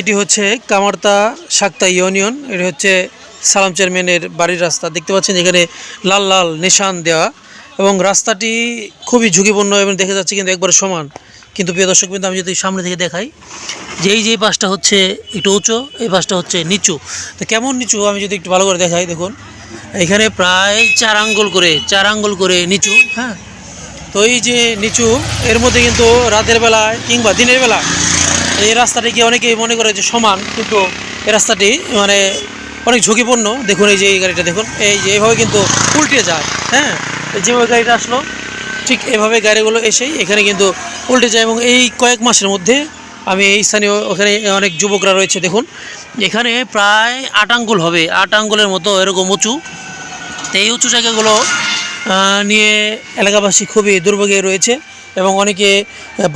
এটি হচ্ছে কামারতা সাক্তা ইউনিয়ন, এটি হচ্ছে সালাম চেয়ারম্যানের বাড়ির রাস্তা। দেখতে পাচ্ছেন এখানে লাল লাল নিশান দেওয়া এবং রাস্তাটি খুবই ঝুঁকিপূর্ণ এবং দেখা যাচ্ছে কিন্তু একবারে সমান। কিন্তু প্রিয় দর্শক কিন্তু আমি যদি সামনে থেকে দেখাই যে এই যে পাশটা হচ্ছে একটু উঁচু, এই পাশটা হচ্ছে নিচু। তো কেমন নিচু আমি যদি একটু ভালো করে দেখাই, দেখুন। এখানে প্রায় চার আঙ্গুল করে, চার আঙ্গুল করে নিচু হ্যাঁ। তো এই যে নিচু, এর মধ্যে কিন্তু রাতের বেলায় কিংবা দিনের বেলা এই রাস্তাটি রাস্তাটিকে অনেকেই মনে করে যে সমান, কিন্তু এই রাস্তাটি মানে অনেক ঝুঁকিপূর্ণ। দেখুন এই যে এই গাড়িটা, দেখুন এই যে এইভাবে কিন্তু উল্টে যায় হ্যাঁ? এই যেভাবে গাড়িটা আসলো, ঠিক এভাবে গাড়িগুলো এসেই এখানে কিন্তু উল্টে যায় এবং এই কয়েক মাসের মধ্যে আমি এই স্থানীয় ওখানে অনেক যুবকরা রয়েছে, দেখুন। এখানে প্রায় আট আঙ্গুল হবে, আট আঙ্গুলের মতো এরকম উঁচু। তো এই উঁচু জায়গাগুলো নিয়ে এলাকাবাসী খুবই দুর্ভোগে রয়েছে এবং অনেকে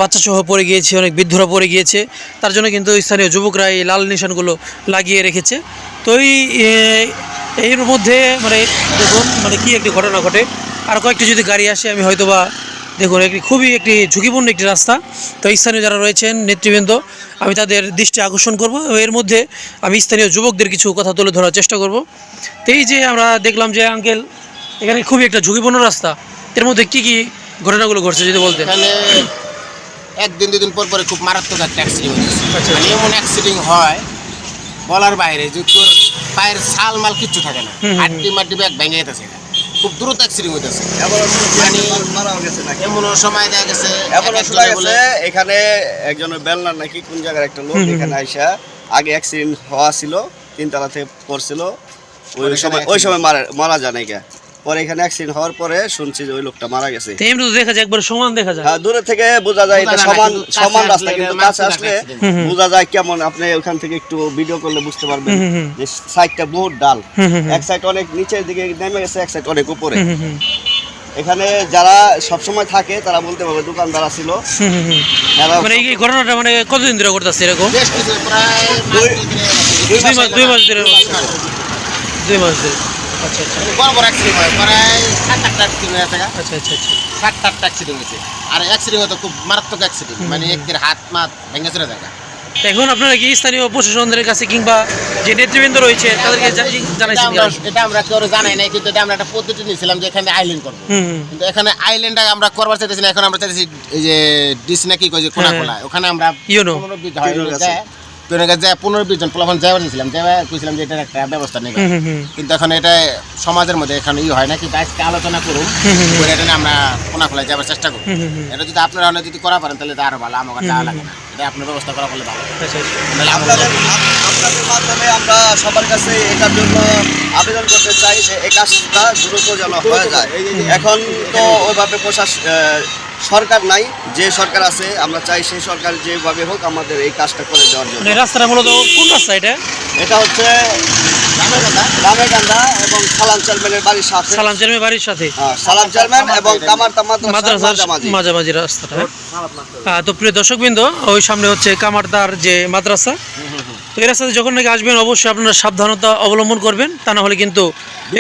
বাচ্চা সহ পড়ে গিয়েছে, অনেক বৃদ্ধরা পড়ে গিয়েছে। তার জন্য কিন্তু স্থানীয় যুবকরা এই লাল নিশানগুলো লাগিয়ে রেখেছে। তো এই এর মধ্যে মানে দেখুন মানে কি একটি ঘটনা ঘটে। আর কয়েকটি যদি গাড়ি আসে, আমি হয়তো বা দেখুন, একটি খুবই একটি ঝুঁকিপূর্ণ একটি রাস্তা। তো স্থানীয় যারা রয়েছেন, নেতৃবৃন্দ, আমি তাদের দৃষ্টি আকর্ষণ করব এর মধ্যে আমি স্থানীয় যুবকদের কিছু কথা তুলে ধরার চেষ্টা করব। তো এই যে আমরা দেখলাম যে আঙ্কেল এখানে খুবই একটা ঝুঁকিপূর্ণ রাস্তা। এর মধ্যে কি কি ঘটনাগুলো ঘটছে যদি বলতে এখানে একদিন দুদিন পর পরে খুব মারাত্মক একটা অ্যাক্সিডেন্ট হয়েছে। আচ্ছা। মানে এমন অ্যাক্সিডেন্ট হয় বলার বাইরে যে তোর পায়ের ছাল মাল কিচ্ছু থাকে না। হাড্ডি মাড্ডি ব্যাগ ভেঙে যেতেছে খুব দ্রুত অ্যাক্সিডেন্ট হইতেছে। মানে মারাও গেছে এমন সময় দেখা গেছে। এমন বলে গেছে এখানে একজন বেলনার নাকি কোন জায়গার একটা লোক এখানে আইসা আগে অ্যাক্সিডেন্ট হওয়া ছিল তিনতলা থেকে পড়ছিল। ওই সময় ওই সময় মারা মারা যায় নাকি? পরে এখানে অ্যাক্সিডেন্ট হওয়ার পরে শুনছি যে ওই লোকটা মারা গেছে। এমনি দেখা যায় একবার সমান দেখা যায়। হ্যাঁ দূরে থেকে বোঝা যায় এটা সমান সমান রাস্তা কিন্তু কাছে আসলে। বোঝা যায় কেমন আপনি ওখান থেকে একটু ভিডিও করলে বুঝতে পারবেন। যে সাইডটা বহুত ডাল। এক সাইড অনেক নিচের দিকে নেমে গেছে এক সাইড অনেক উপরে। এখানে যারা সবসময় থাকে তারা বলতে পারবে দোকানদার ছিল মানে এই ঘটনাটা মানে কতদিন ধরে করতেছে এরকম? প্রায় দুই- দুই দুই মাস দুই মাস ধরে। দুই মাস ধরে। আচ্ছা আচ্ছা। বড় বড় অ্যাক্সিডেন্ট হয় প্রায় সাত আটটা অ্যাক্সিডেন্ট হয়েছে আচ্ছা আচ্ছা আচ্ছা। সাত আটটা অ্যাক্সিডেন্ট হয়েছে। আর অ্যাক্সিডেন্ট হতো খুব মারাত্মক অ্যাক্সিডেন্ট মানে একদের হাত মাত ভেঙে চলে যায় এখন আপনারা কি স্থানীয় প্রশাসনদের কাছে কিংবা যে নেতৃবৃন্দ রয়েছে তাদেরকে জা- এটা জানাইছেন আমরা এটা আমরা কেউ জানাই নাই কিন্তু এটা আমরা একটা পদ্ধতি নিয়েছিলাম যে এখানে আইল্যান্ড করব। কিন্তু এখানে আইল্যান্ডটা আমরা করবার চাইতেছি এখন আমরা চাইতেছি এই যে ডিস নাকি কই যে হ্যাঁ। কোলা ওখানে আমরা ইউনো। হয়, যায়, পনেরো বিশ জন যাওয়ার নিয়েছিলাম যাওয়া কইছিলাম যে এটার একটা ব্যবস্থা নেই কিন্তু এখন এটা সমাজের মধ্যে এখন ই হয় না কিন্তু আজকে আলোচনা করুন। করে এটা আমরা কোনা খোলায় যাওয়ার চেষ্টা করব। এটা যদি আপনারা অনেক যদি করা পারেন তাহলে তো আরও ভালো আমার যাওয়া লাগে না। এটা আপনার ব্যবস্থা করা বলে ভালো। নাহলে আমরা আপনাদের আপনাদের মাধ্যমে আমরা সবার কাছে এটার জন্য আবেদন করতে চাই যে এই কাজটা দ্রুত যেন হয়ে যায়। এখন তো ওইভাবে প্রশাসন সরকার নাই যে সরকার আছে আমরা চাই সেই সরকার যেভাবে হোক আমাদের এই কাজটা করে দেওয়ার জন্য। মানে রাস্তাটা মূলত কোন রাস্তা এটা? এটা হচ্ছে রামের গান্দা এবং সালাম চেয়ারম্যানের বাড়ির সাথে। সালাম চেয়ারম্যান বাড়ির সাথে? হ্যাঁ, সালাম চেয়ারম্যান এবং কামারতা মাদ্রাসার মাদ্রাসার মাঝামাঝি। মাঝামাঝি রাস্তাটা হ্যাঁ? তো প্রিয় দর্শকবৃন্দ ওই সামনে হচ্ছে কামারদার যে মাদ্রাসা। তো এই রাস্তাতে যখন নাকি আসবেন অবশ্যই আপনারা সাবধানতা অবলম্বন করবেন তা না হলে কিন্তু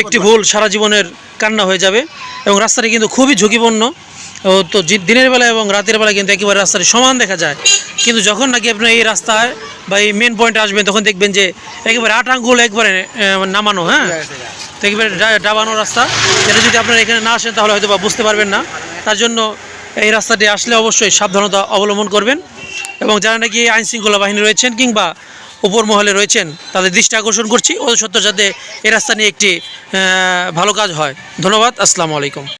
একটি ভুল সারা জীবনের কান্না হয়ে যাবে এবং রাস্তাটি কিন্তু খুবই ঝুঁকিপূর্ণ। তো দিনের বেলা এবং রাতের বেলা কিন্তু একেবারে রাস্তাটি সমান দেখা যায়। কিন্তু যখন নাকি আপনি এই রাস্তায় বা এই মেন পয়েন্টে আসবেন তখন দেখবেন যে একেবারে আট আঙ্গুল একবারে নামানো হ্যাঁ? তো একেবারে ডাবানো রাস্তা। এটা যদি আপনারা এখানে না আসেন তাহলে হয়তো বা বুঝতে পারবেন না। তার জন্য এই রাস্তাটি আসলে অবশ্যই সাবধানতা অবলম্বন করবেন। এবং যারা নাকি আইন শৃঙ্খলা বাহিনী রয়েছেন কিংবা উপর মহলে রয়েছেন তাদের দৃষ্টি আকর্ষণ করছি। ও সত্য যাতে এই রাস্তা নিয়ে একটি ভালো কাজ হয়। ধন্যবাদ। আসসালামু আলাইকুম।